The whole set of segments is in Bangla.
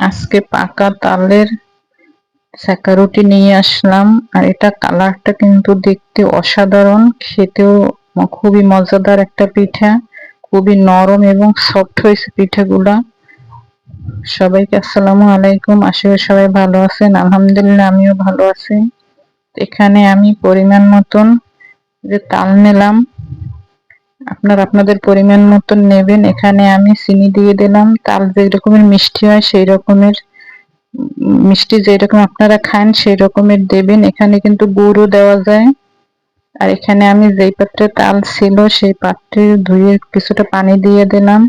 আজকে পাকা তালের সেকা রুটি নিয়ে আসলাম। আর এটা কালারটা কিন্তু দেখতে অসাধারণ, খেতেও খুবই মজাদার একটা পিঠা, খুবই নরম এবং সফট হয়েছে পিঠাগুলা। সবাইকে আসসালামু আলাইকুম, আশা করি সবাই ভালো আছেন। আলহামদুলিল্লাহ, আমিও ভালো আছি। এখানে আমি পরিমাণ মতন যে তাল নিলাম আপনারা আপনাদের পরিমাণ মতন নেবেন। এখানে আমি চিনি দিয়ে দিলাম। তাল যে রকমের মিষ্টি হয়, সেই রকমের মিষ্টি যেরকম আপনারা খান, সেই রকমের দেবেন। এখানে কিন্তু গুড়ও দেওয়া যায়। আর এখানে আমি যেই পাত্রে তাল ছিল, সেই পাত্রে ধুয়ে কিছুটা পানি দিয়ে দিলাম।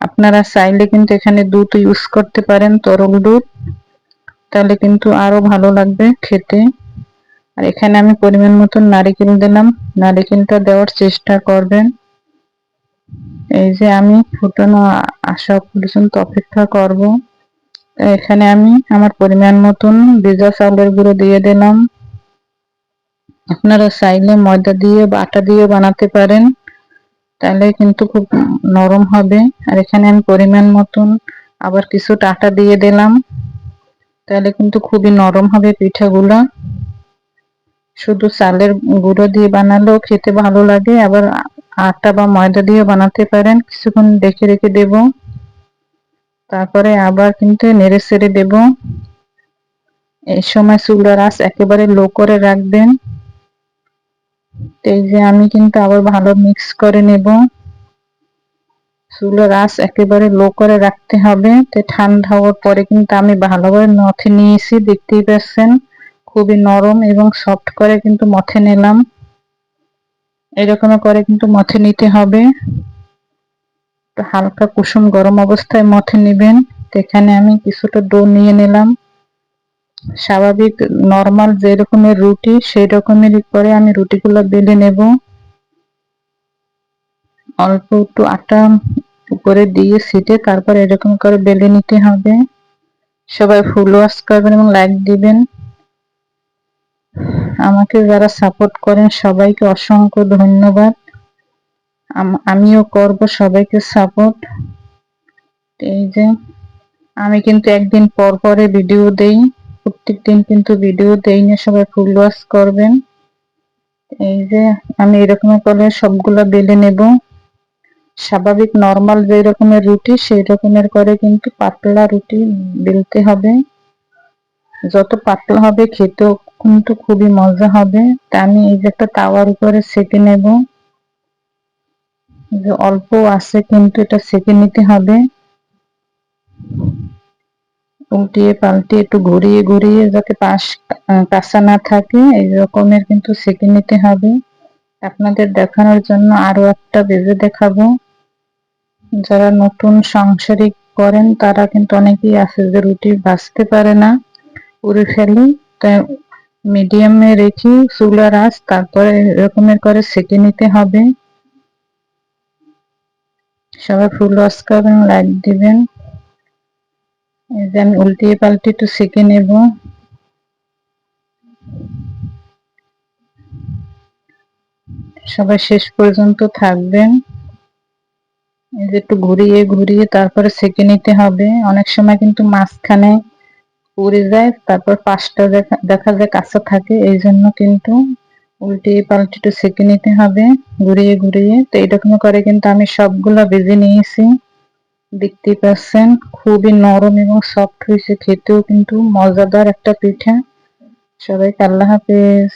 আপনারা চাইলে কিন্তু এখানে দুধ ইউজ করতে পারেন, তরল দুধ। তাহলে কিন্তু আরও ভালো লাগবে খেতে। আর এখানে আমি পরিমাণ মতন নারিকেল দিলাম। নারিকেলটা দেওয়ার চেষ্টা করবেন। এই যে আমি ফুটানো আসা পর্যন্ত অপেক্ষা করব। এখানে আমি আমার পরিমাণ মতন ভেজা চাউলের গুঁড়ো দিয়ে দিলাম। আপনারা চাইলে ময়দা দিয়ে বা আটা দিয়ে বানাতে পারেন, তাহলে কিন্তু খুব নরম হবে। আর এখানে আমি পরিমাণ মতন আবার কিছু টাটা দিয়ে দিলাম, তাহলে কিন্তু খুবই নরম হবে পিঠাগুলা। শুধু চালের গুঁড়ো দিয়ে বানালেও খেতে ভালো লাগে, আবার আটা বা ময়দা দিয়ে বানাতে পারেন। কিছুক্ষণ রেখে রেখে দেব। তারপরে আবার কিন্তু নেড়ে ছেড়ে দেব। এই সময় চুলার আঁচ একেবারে লো করে রাখবেন। এই যে আমি কিন্তু আবার ভালো মিক্স করে নেব। চুলার আঁচ একেবারে লো করে রাখতে হবে। তো ঠান্ডা হওয়ার পরে কিন্তু আমি ভালোভাবে মথে নিয়েছি, দেখতেই পাচ্ছেন। খুবই নরম এবং সফট করে কিন্তু মথে নিলাম। এরকম করে কিন্তু মথে নিতে হবে। হালকা কুসুম গরম অবস্থায় মথে নেবেন। এখানে আমি কিছুটা ডো নিয়ে নিলাম। স্বাভাবিক, নর্মাল যে রকমের রুটি সেই রকমের করে আমি রুটিগুলো বেলে নেব। অল্প একটু আটা উপরে দিয়ে সিটে তারপর এরকম করে বেলে নিতে হবে। সবাই ফুল ওয়াশ করবেন এবং লাইক দিবেন। আমাকে যারা সাপোর্ট করেন, সবাইকে অসংখ্য ধন্যবাদ। আমিও করব সবাইকে সাপোর্ট এই যে, আমি কিন্তু একদিন পর পরে ভিডিও দেই। প্রত্যেক দিন কিন্তু ভিডিও দেই না, সবাই ফুল ওয়াশ করবেন। এই যে, আমি এরকম করে সবগুলো বেলে নেব। স্বাভাবিক নর্মাল যে রকমের রুটি সেই রকমের করে কিন্তু পাতলা রুটি বেলতে হবে। যত পাতলা হবে, খেতেও কিন্তু খুবই মজা হবে। তা আমি এই যে একটা তাওয়ার উপরে সেঁকে নেব। যে অল্প আছে, কিন্তু এটা সেঁকে নিতে হবে। উল্টিয়ে পাল্টে একটু ঘুরিয়ে ঘুরিয়ে যাতে পাশ কাঁচা না থাকে, এই রকমের কিন্তু সেঁকে নিতে হবে। আপনাদের দেখানোর জন্য আরও একটা বেজে দেখাবো। যারা নতুন সাংসারিক করেন, তারা কিন্তু অনেকেই আছে যে রুটি ভাজতে পারে না, পুড়ে ফেলে। তাই মিডিয়ামে রেখে চুলার আঁচ, তারপরে এরকমের করে সেকে নিতে হবে। সবাই ফুল রস করবেন লাইক দিবেন। আমি উল্টিয়ে পাল্টে একটু সেকে নেব। সবাই শেষ পর্যন্ত থাকবেন। একটু ঘুরিয়ে ঘুরিয়ে তারপরে সেকে নিতে হবে। অনেক সময় কিন্তু মাঝখানে পুড়ে যায়, তারপর পাশটা দেখা দেখা যায় কাঁচা থাকে এই জন্য কিন্তু উল্টিয়ে পাল্টে একটু সেঁকে নিতে হবে, ঘুরিয়ে ঘুরিয়ে। তো এইরকম করে কিন্তু আমি সবগুলা বেজে নিয়েছি, দেখতেই পাচ্ছেন, খুবই নরম এবং সফট হয়েছে, খেতেও কিন্তু মজাদার একটা পিঠা। সবাইকে আল্লাহ হাফেজ।